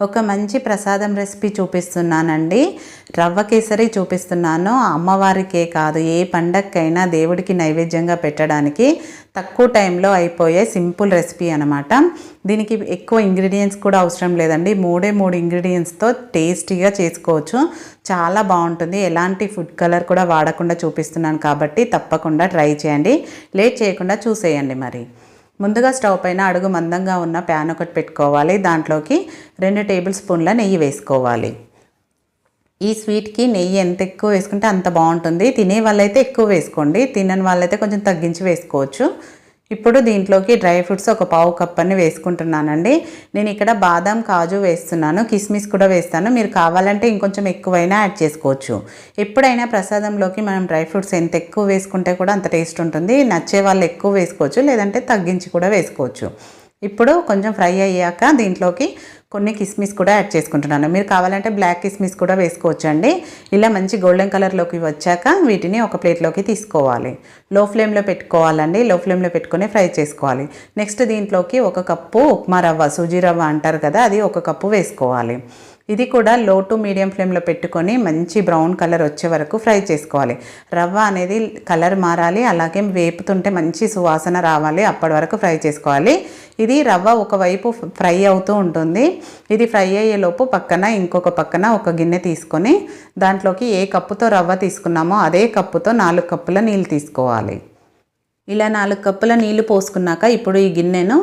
ఒక మంచి ప్రసాదం రెసిపీ చూపిస్తున్నానండి. రవ్వ కేసరి చూపిస్తున్నాను. అమ్మవారికే కాదు ఏ పండక్కైనా దేవుడికి నైవేద్యంగా పెట్టడానికి తక్కువ టైంలో అయిపోయే సింపుల్ రెసిపీ అనమాట దీనికి ఎక్కువ ఇంగ్రీడియంట్స్ కూడా అవసరం లేదండి. మూడే మూడు ఇంగ్రీడియంట్స్తో టేస్టీగా చేసుకోవచ్చు. చాలా బాగుంటుంది. ఎలాంటి ఫుడ్ కలర్ కూడా వాడకుండా చూపిస్తున్నాను కాబట్టి తప్పకుండా ట్రై చేయండి. లేట్ చేయకుండా చూసేయండి మరి. ముందుగా స్టవ్ పైన అడుగు మందంగా ఉన్న ప్యాన్ ఒకటి పెట్టుకోవాలి. దాంట్లోకి రెండు టేబుల్ స్పూన్ల నెయ్యి వేసుకోవాలి. ఈ స్వీట్కి నెయ్యి ఎంత ఎక్కువ వేసుకుంటే అంత బాగుంటుంది. తినే వాళ్ళైతే ఎక్కువ వేసుకోండి. తినని వాళ్ళైతే కొంచెం తగ్గించి వేసుకోవచ్చు. ఇప్పుడు దీంట్లోకి డ్రై ఫ్రూట్స్ ఒక పావు కప్ అని వేసుకుంటున్నానండి. నేను ఇక్కడ బాదం కాజు వేస్తున్నాను. కిస్మిస్ కూడా వేస్తాను. మీరు కావాలంటే ఇంకొంచెం ఎక్కువైనా యాడ్ చేసుకోవచ్చు. ఎప్పుడైనా ప్రసాదంలోకి మనం డ్రై ఫ్రూట్స్ ఎంత ఎక్కువ వేసుకుంటే కూడా అంత టేస్ట్ ఉంటుంది. నచ్చే వాళ్ళు ఎక్కువ వేసుకోవచ్చు. లేదంటే తగ్గించి కూడా వేసుకోవచ్చు. ఇప్పుడు కొంచెం ఫ్రై అయ్యాక దీంట్లోకి కొన్ని కిస్మిస్ కూడా యాడ్ చేసుకుంటున్నాను. మీరు కావాలంటే బ్లాక్ కిస్మిస్ కూడా వేసుకోవచ్చు అండి ఇలా మంచి గోల్డెన్ కలర్లోకి వచ్చాక వీటిని ఒక ప్లేట్లోకి తీసుకోవాలి. లో ఫ్లేమ్లో పెట్టుకోవాలండి. లో ఫ్లేమ్లో పెట్టుకొని ఫ్రై చేసుకోవాలి. నెక్స్ట్ దీంట్లోకి ఒక కప్పు ఉప్మా రవ్వ సూజీ రవ్వ అంటారు కదా అది ఒక కప్పు వేసుకోవాలి. ఇది కూడా లో టు మీడియం ఫ్లేమ్లో పెట్టుకొని మంచి బ్రౌన్ కలర్ వచ్చే వరకు ఫ్రై చేసుకోవాలి. రవ్వ అనేది కలర్ మారాలి అలాగే వేపుతుంటే మంచి సువాసన రావాలి అప్పటి వరకు ఫ్రై చేసుకోవాలి. ఇది రవ్వ ఒకవైపు ఫ్రై అవుతూ ఉంటుంది. ఇది ఫ్రై అయ్యేలోపు పక్కన ఇంకొక పక్కన ఒక గిన్నె తీసుకొని దాంట్లోకి ఏ కప్పుతో రవ్వ తీసుకున్నామో అదే కప్పుతో నాలుగు కప్పుల నీళ్ళు తీసుకోవాలి. ఇలా నాలుగు కప్పుల నీళ్ళు పోసుకున్నాక ఇప్పుడు ఈ గిన్నెను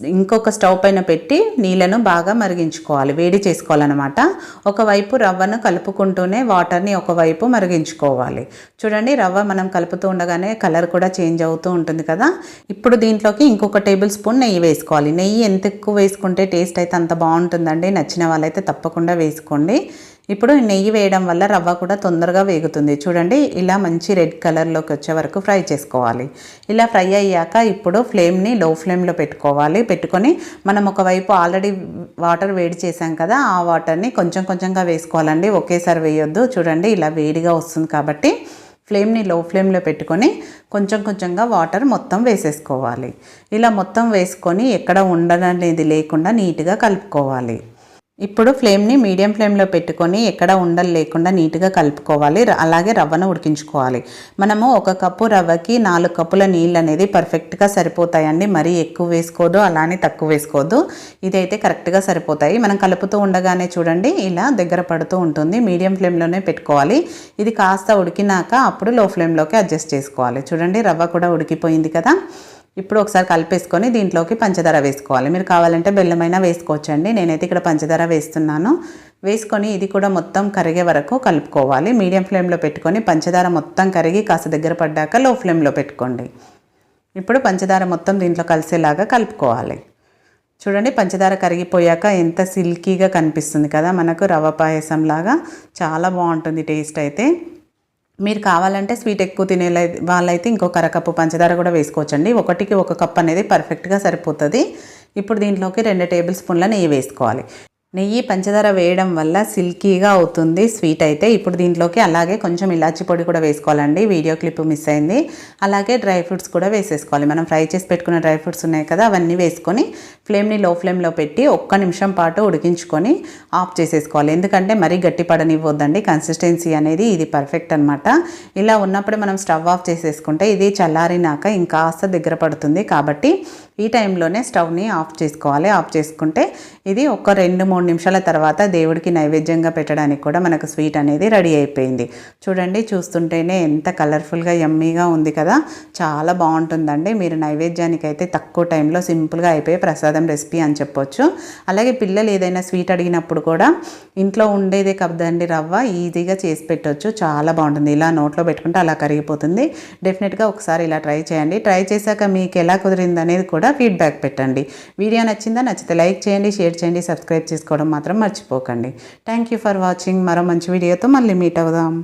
ఇంకొక స్టవ్ పైన పెట్టి నీళ్ళను బాగా మరిగించుకోవాలి. వేడి చేసుకోవాలన్నమాట. ఒకవైపు రవ్వను కలుపుకుంటూనే వాటర్ని ఒకవైపు మరిగించుకోవాలి. చూడండి రవ్వ మనం కలుపుతూ ఉండగానే కలర్ కూడా చేంజ్ అవుతూ ఉంటుంది కదా. ఇప్పుడు దీంట్లోకి ఇంకొక టేబుల్ స్పూన్ నెయ్యి వేసుకోవాలి. నెయ్యి ఎంత ఎక్కువ వేసుకుంటే టేస్ట్ అయితే అంత బాగుంటుందండి. నచ్చిన వాళ్ళైతే తప్పకుండా వేసుకోండి. ఇప్పుడు నెయ్యి వేయడం వల్ల రవ్వ కూడా తొందరగా వేగుతుంది. చూడండి ఇలా మంచి రెడ్ కలర్లోకి వచ్చే వరకు ఫ్రై చేసుకోవాలి. ఇలా ఫ్రై అయ్యాక ఇప్పుడు ఫ్లేమ్ని లో ఫ్లేమ్లో పెట్టుకోవాలి. పెట్టుకొని మనం ఒకవైపు ఆల్రెడీ వాటర్ వేడి చేసాం కదా ఆ వాటర్ని కొంచెం కొంచెంగా వేసుకోవాలండి. ఒకేసారి వేయొద్దు. చూడండి ఇలా వేడిగా వస్తుంది కాబట్టి ఫ్లేమ్ని లో ఫ్లేమ్లో పెట్టుకొని కొంచెం కొంచెంగా వాటర్ మొత్తం వేసేసుకోవాలి. ఇలా మొత్తం వేసుకొని ఎక్కడ ఉండననేది లేకుండా నీట్గా కలుపుకోవాలి. ఇప్పుడు ఫ్లేమ్ని మీడియం ఫ్లేమ్లో పెట్టుకొని ఎక్కడ ఉండలు లేకుండా నీట్గా కలుపుకోవాలి. అలాగే రవ్వను ఉడికించుకోవాలి. మనము ఒక కప్పు రవ్వకి నాలుగు కప్పుల నీళ్ళు అనేది పర్ఫెక్ట్గా సరిపోతాయండి. మరీ ఎక్కువ వేసుకోదు అలానే తక్కువ వేసుకోవద్దు ఇదైతే కరెక్ట్గా సరిపోతాయి. మనం కలుపుతూ ఉండగానే చూడండి ఇలా దగ్గర పడుతూ ఉంటుంది. మీడియం ఫ్లేమ్లోనే పెట్టుకోవాలి. ఇది కాస్త ఉడికినాక అప్పుడు లో ఫ్లేమ్లోకి అడ్జస్ట్ చేసుకోవాలి. చూడండి రవ్వ కూడా ఉడికిపోయింది కదా. ఇప్పుడు ఒకసారి కలిపేసుకొని దీంట్లోకి పంచదార వేసుకోవాలి. మీరు కావాలంటే బెల్లమైనా వేసుకోవచ్చండి. నేనైతే ఇక్కడ పంచదార వేస్తున్నాను. వేసుకొని ఇది కూడా మొత్తం కరిగే వరకు కలుపుకోవాలి. మీడియం ఫ్లేమ్లో పెట్టుకొని పంచదార మొత్తం కరిగి కాస్త దగ్గర పడ్డాక లో ఫ్లేమ్లో పెట్టుకోండి. ఇప్పుడు పంచదార మొత్తం దీంట్లో కలిసేలాగా కలుపుకోవాలి. చూడండి పంచదార కరిగిపోయాక ఎంత సిల్కీగా కనిపిస్తుంది కదా. మనకు రవ్వ పాయసం లాగా చాలా బాగుంటుంది టేస్ట్ అయితే. మీరు కావాలంటే స్వీట్ ఎక్కువ తినే వాళ్ళైతే ఇంకొక అరకప్పు పంచదార కూడా వేసుకోవచ్చండి. ఒకటికి ఒక కప్ అనేది పర్ఫెక్ట్గా సరిపోతుంది. ఇప్పుడు దీంట్లోకి రెండు టేబుల్ స్పూన్ల నెయ్యి వేసుకోవాలి. నెయ్యి పంచదార వేయడం వల్ల సిల్కీగా అవుతుంది స్వీట్ అయితే. ఇప్పుడు దీంట్లోకి అలాగే కొంచెం ఇలాచి పొడి కూడా వేసుకోవాలండి. వీడియో క్లిప్ మిస్ అయింది. అలాగే డ్రై ఫ్రూట్స్ కూడా వేసేసుకోవాలి. మనం ఫ్రై చేసి పెట్టుకున్న డ్రై ఫ్రూట్స్ ఉన్నాయి కదా అవన్నీ వేసుకొని ఫ్లేమ్ని లో ఫ్లేమ్లో పెట్టి ఒక్క నిమిషం పాటు ఉడికించుకొని ఆఫ్ చేసేసుకోవాలి. ఎందుకంటే మరీ గట్టి పడనివ్వద్దండి. కన్సిస్టెన్సీ అనేది ఇది పర్ఫెక్ట్ అనమాట ఇలా ఉన్నప్పుడు మనం స్టవ్ ఆఫ్ చేసేసుకుంటే ఇది చల్లారినాక ఇంకాస్త దగ్గర పడుతుంది. కాబట్టి ఈ టైంలోనే స్టవ్ని ఆఫ్ చేసుకోవాలి. ఆఫ్ చేసుకుంటే ఇది ఒక రెండు మూడు నిమిషాల తర్వాత దేవుడికి నైవేద్యంగా పెట్టడానికి కూడా మనకు స్వీట్ అనేది రెడీ అయిపోయింది. చూడండి చూస్తుంటేనే ఎంత కలర్ఫుల్గా యమ్మీగా ఉంది కదా. చాలా బాగుంటుందండి. మీరు నైవేద్యానికి అయితే తక్కువ టైంలో సింపుల్గా అయిపోయే ప్రసాదం రెసిపీ అని చెప్పొచ్చు. అలాగే పిల్లలు ఏదైనా స్వీట్ అడిగినప్పుడు కూడా ఇంట్లో ఉండేదే కదండి రవ్వ ఈజీగా చేసి పెట్టవచ్చు చాలా బాగుంటుంది. ఇలా నోట్లో పెట్టుకుంటే అలా కరిగిపోతుంది. డెఫినెట్గా ఒకసారి ఇలా ట్రై చేయండి. ట్రై చేశాక మీకు ఎలా కుదిరింది అనేది కూడా ఫీడ్బ్యాక్ పెట్టండి. వీడియో నచ్చిందా నచ్చితే లైక్ చేయండి షేర్ చేయండి సబ్స్క్రైబ్ చేసుకోవడం మాత్రం మర్చిపోకండి. థ్యాంక్ యూ ఫర్ వాచింగ్ మరో మంచి వీడియోతో మళ్ళీ మీట్ అవుదాం.